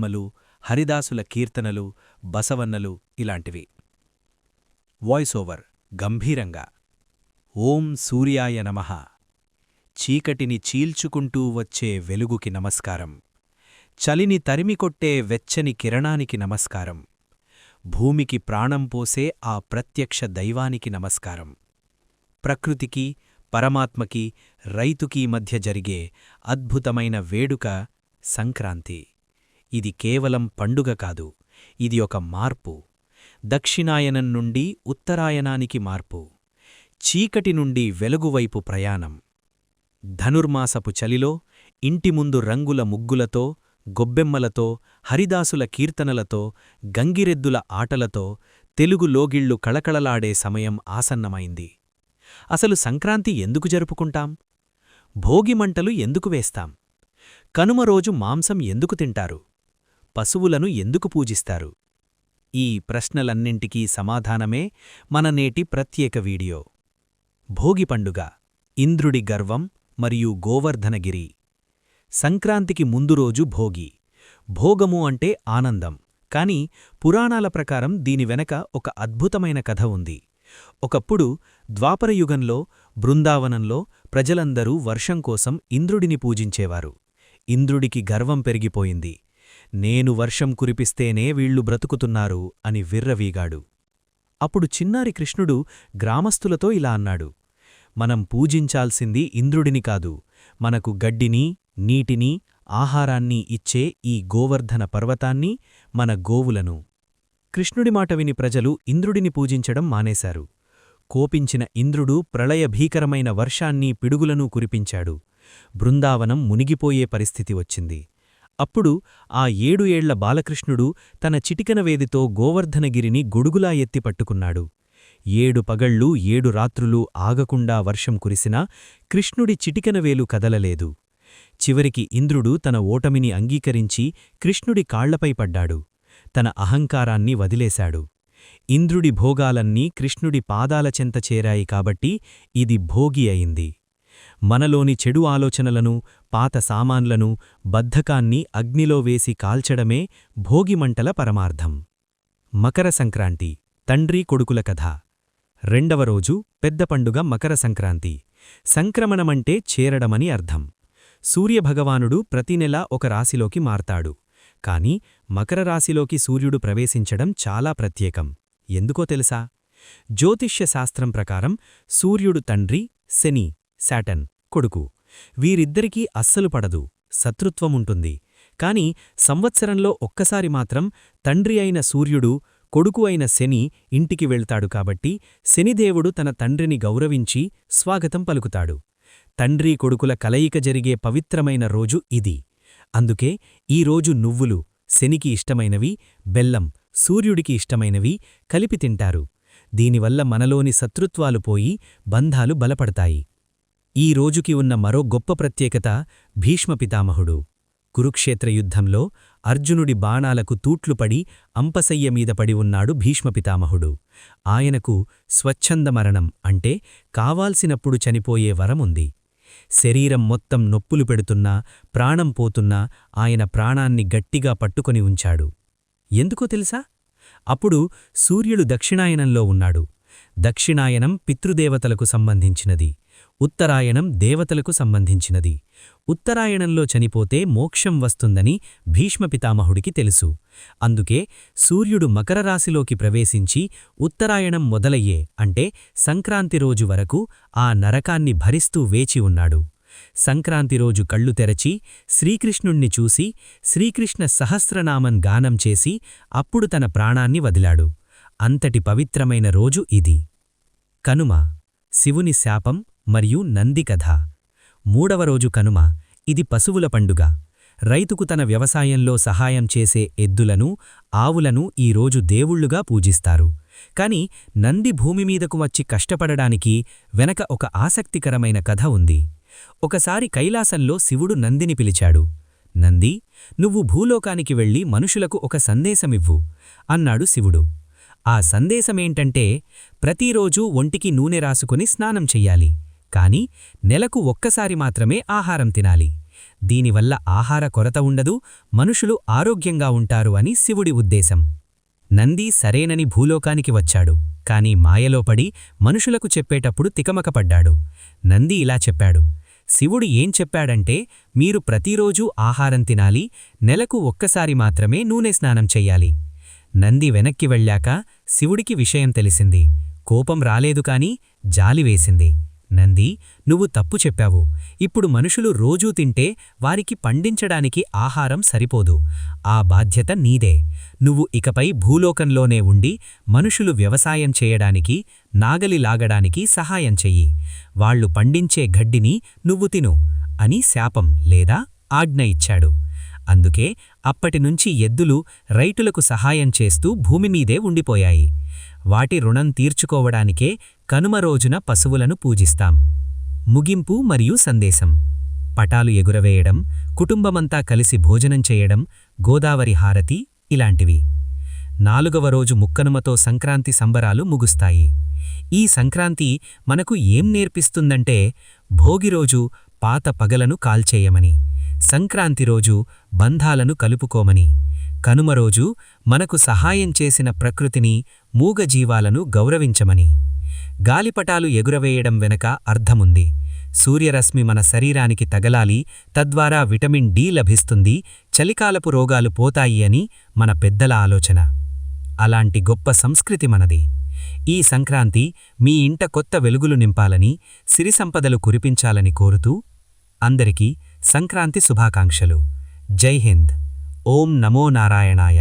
గొబ్బెమ్మలు హరిదాసుల కీర్తనలు బసవన్నలు ఇలాంటివి. వాయిస్ ఓవర్ గంభీరంగా. ఓం సూర్యాయ నమః. చీకటిని చీల్చుకుంటూ వచ్చే వెలుగుకి నమస్కారం. చలిని తరిమికొట్టే వెచ్చని కిరణానికి నమస్కారం. భూమికి ప్రాణం పోసే ఆ ప్రత్యక్ష దైవానికి నమస్కారం. ప్రకృతికి పరమాత్మకి రైతుకీ మధ్య జరిగే అద్భుతమైన వేడుక సంక్రాంతి. ఇది కేవలం పండుగ కాదు ఇది ఒక మార్పు. దక్షిణాయనం నుండి ఉత్తరాయణానికి మార్పు. చీకటి నుండి వెలుగువైపు ప్రయాణం. ధనుర్మాసపు చలిలో ఇంటి ముందు రంగుల ముగ్గులతో గొబ్బెమ్మలతో హరిదాసుల కీర్తనలతో గంగిరెద్దుల ఆటలతో తెలుగు లోగిళ్ళు కళకళలాడే సమయం ఆసన్నమైంది. అసలు సంక్రాంతి ఎందుకు జరుపుకుంటాం? భోగిమంటలు ఎందుకు వేస్తాం? కనుమ రోజు మాంసం ఎందుకు తింటారు? పశువులను ఎందుకు పూజిస్తారు? ఈ ప్రశ్నలన్నింటికీ సమాధానమే మన నేటి ప్రత్యేక వీడియో. భోగి పండుగ ఇంద్రుడి గర్వం మరియు గోవర్ధనగిరి. సంక్రాంతికి ముందు రోజు భోగి. భోగము అంటే ఆనందం కాని పురాణాల ప్రకారం దీని వెనక ఒక అద్భుతమైన కథ ఉంది. ఒకప్పుడు ద్వాపరయుగంలో బృందావనంలో ప్రజలందరూ వర్షం కోసం ఇంద్రుడిని పూజించేవారు. ఇంద్రుడికి గర్వం పెరిగిపోయింది. నేను వర్షం కురిపిస్తేనే వీళ్ళు బ్రతుకుతున్నారు అని విర్రవీగాడు. అప్పుడు చిన్నారి కృష్ణుడు గ్రామస్థులతో ఇలా అన్నాడు. మనం పూజించాల్సింది ఇంద్రుడిని కాదు మనకు గడ్డిని నీటిని ఆహారాన్ని ఇచ్చే ఈ గోవర్ధన పర్వతాన్ని మన గోవులను. కృష్ణుడి మాట విని ప్రజలు ఇంద్రుడిని పూజించడం మానేశారు. కోపించిన ఇంద్రుడు ప్రళయ భీకరమైన వర్షాన్ని పిడుగులనూ కురిపించాడు. బృందావనం మునిగిపోయే పరిస్థితి వచ్చింది. అప్పుడు ఆ ఏడు ఏళ్ళ బాలకృష్ణుడు తన చిటికన వేదితో గోవర్ధనగిరిని గొడుగులా ఎత్తి పట్టుకున్నాడు. ఏడు పగళ్ళు ఏడు రాత్రులు ఆగకుండా వర్షం కురిసినా కృష్ణుడి చిటికనవేలు కదలలేదు. చివరికి ఇంద్రుడు తన ఓటమిని అంగీకరించి కృష్ణుడి కాళ్ళపై పడ్డాడు. తన అహంకారాన్ని వదిలేశాడు. ఇంద్రుడి భోగాలన్నీ కృష్ణుడి పాదాల చెంత చేరాయి కాబట్టి ఇది భోగి అయింది. మనలోని చెడు ఆలోచనలను పాత సామాన్లను బద్ధకాన్ని అగ్నిలో వేసి కాల్చడమే భోగిమంటల పరమార్థం. మకర సంక్రాంతి తండ్రి కొడుకుల కథ. రెండవ రోజు పెద్ద పండుగ మకర సంక్రాంతి. సంక్రమణమంటే చేరడమని అర్థం. సూర్యభగవానుడు ప్రతినెలా ఒక రాశిలోకి మారతాడు. కాని మకర రాశిలోకి సూర్యుడు ప్రవేశించడం చాలా ప్రత్యేకం. ఎందుకో తెలుసా? జ్యోతిష్యశాస్త్రం ప్రకారం సూర్యుడు తండ్రి శని శాటన్ కొడుకు. వీరిద్దరికీ అస్సలు పడదు శత్రుత్వముంటుంది. కాని సంవత్సరంలో ఒక్కసారి మాత్రం తండ్రి అయిన సూర్యుడు కొడుకు అయిన శని ఇంటికి వెళ్తాడు కాబట్టి శనిదేవుడు తన తండ్రిని గౌరవించి స్వాగతం పలుకుతాడు. తండ్రి కొడుకుల కలయిక జరిగే పవిత్రమైన రోజు ఇది. అందుకే ఈరోజు నువ్వులు శనికి ఇష్టమైనవి బెల్లం సూర్యుడికి ఇష్టమైనవి కలిపి తింటారు. దీనివల్ల మనలోని శత్రుత్వాలు పోయి బంధాలు బలపడతాయి. ఈ రోజుకి ఉన్న మరో గొప్ప ప్రత్యేకత భీష్మపితామహుడు కురుక్షేత్ర యుద్ధంలో అర్జునుడి బాణాలకు తూట్లుపడి అంపసయ్య మీద పడి ఉన్నాడు భీష్మపితామహుడు ఆయనకు స్వచ్ఛంద మరణం అంటే కావాల్సినప్పుడు చనిపోయే వరముంది. శరీరం మొత్తం నొప్పులు పెడుతున్నా ప్రాణం పోతున్నా ఆయన ప్రాణాన్ని గట్టిగా పట్టుకొని ఉంచాడు. ఎందుకో తెలుసా? అప్పుడు సూర్యుడు దక్షిణాయనంలో ఉన్నాడు. దక్షిణాయనం పితృదేవతలకు సంబంధించినది. ఉత్తరాయణం దేవతలకు సంబంధించినది. ఉత్తరాయణంలో చనిపోతే మోక్షం వస్తుందని భీష్మపితామహుడికి తెలుసు. అందుకే సూర్యుడు మకర రాశిలోకి ప్రవేశించి ఉత్తరాయణం మొదలయ్యే అంటే సంక్రాంతి రోజు వరకు ఆ నరకాన్ని భరిస్తూ వేచి ఉన్నాడు. సంక్రాంతి రోజు కళ్ళు తెరచి శ్రీకృష్ణుణ్ణి చూసి శ్రీకృష్ణ సహస్రనామం గానం చేసి అప్పుడు తన ప్రాణాన్ని వదిలాడు. అంతటి పవిత్రమైన రోజు ఇది. కనుమ శివుని శాపం మరియు నంది కథ. మూడవ రోజు కనుమ ఇది పశువుల పండుగ. రైతుకు తన వ్యవసాయంలో సహాయం చేసే ఎద్దులను ఆవులను ఈరోజు దేవుళ్ళుగా పూజిస్తారు. కాని నంది భూమిమీదకు వచ్చి కష్టపడడానికి వెనక ఒక ఆసక్తికరమైన కథ ఉంది. ఒకసారి కైలాసంలో శివుడు నందిని పిలిచాడు. నంది నువ్వు భూలోకానికి వెళ్ళి మనుషులకు ఒక సందేశమివ్వు అన్నాడు శివుడు. ఆ సందేశమేంటంటే ప్రతిరోజూ ఒంటికి నూనె రాసుకుని స్నానం చెయ్యాలి. కాని నెలకు ఒక్కసారి మాత్రమే ఆహారం తినాలి. దీనివల్ల ఆహార కొరత ఉండదు మనుషులు ఆరోగ్యంగా ఉంటారు అని శివుడి ఉద్దేశం. నంది సరేనని భూలోకానికి వచ్చాడు కాని మాయలో పడి మనుషులకు చెప్పేటప్పుడు తికమకపడ్డాడు. నంది ఇలా చెప్పాడు శివుడు ఏం చెప్పాడంటే మీరు ప్రతిరోజూ ఆహారం తినాలి నెలకు ఒక్కసారి మాత్రమే నూనె స్నానం చెయ్యాలి నంది వెనక్కి వెళ్ళాక శివుడికి విషయం తెలిసింది. కోపం రాలేదు కాని జాలి వేసింది. నంది నువ్వు తప్పు చెప్పావు. ఇప్పుడు మనుషులు రోజూ తింటే వారికి పండించడానికి ఆహారం సరిపోదు. ఆ బాధ్యత నీదే. నువ్వు ఇకపై భూలోకంలోనే ఉండి మనుషులు వ్యవసాయం చేయడానికి నాగలి లాగడానికి సహాయం చెయ్యి. వాళ్ళు పండించే గడ్డిని నువ్వు తిను అని శాపం లేదా ఆజ్ఞ ఇచ్చాడు. అందుకే అప్పటినుంచి ఎద్దులు రైతులకు సహాయం చేస్తూ భూమిమీదే ఉండిపోయాయి. వాటి రుణం తీర్చుకోవడానికే కనుమ రోజున పశువులను పూజిస్తాం. ముగింపు మరియు సందేశం. పటాలు ఎగురవేయడం కుటుంబమంతా కలిసి భోజనం చేయడం గోదావరి హారతి ఇలాంటివి. నాలుగవ రోజు ముక్కనుమతో సంక్రాంతి సంబరాలు ముగుస్తాయి. ఈ సంక్రాంతి మనకు ఏం నేర్పిస్తుందంటే భోగిరోజు పాత పగలను కాల్చేయమని సంక్రాంతి రోజు బంధాలను కలుపుకోమని కనుమ రోజు మనకు సహాయం చేసిన ప్రకృతిని మూగజీవాలను గౌరవించమని. గాలిపటాలు ఎగురవేయడం వెనక అర్థముంది. సూర్యరశ్మి మన శరీరానికి తగలాలి తద్వారా విటమిన్ డి లభిస్తుంది చలికాలపు రోగాలు పోతాయి అని మన పెద్దల ఆలోచన. అలాంటి గొప్ప సంస్కృతి మనది. ఈ సంక్రాంతి మీ ఇంట కొత్త వెలుగులు నింపాలని సిరిసంపదలు కురిపించాలని కోరుతూ అందరికీ సంక్రాంతి శుభాకాంక్షలు. జై హింద్. ఓం నమో నారాయణాయ.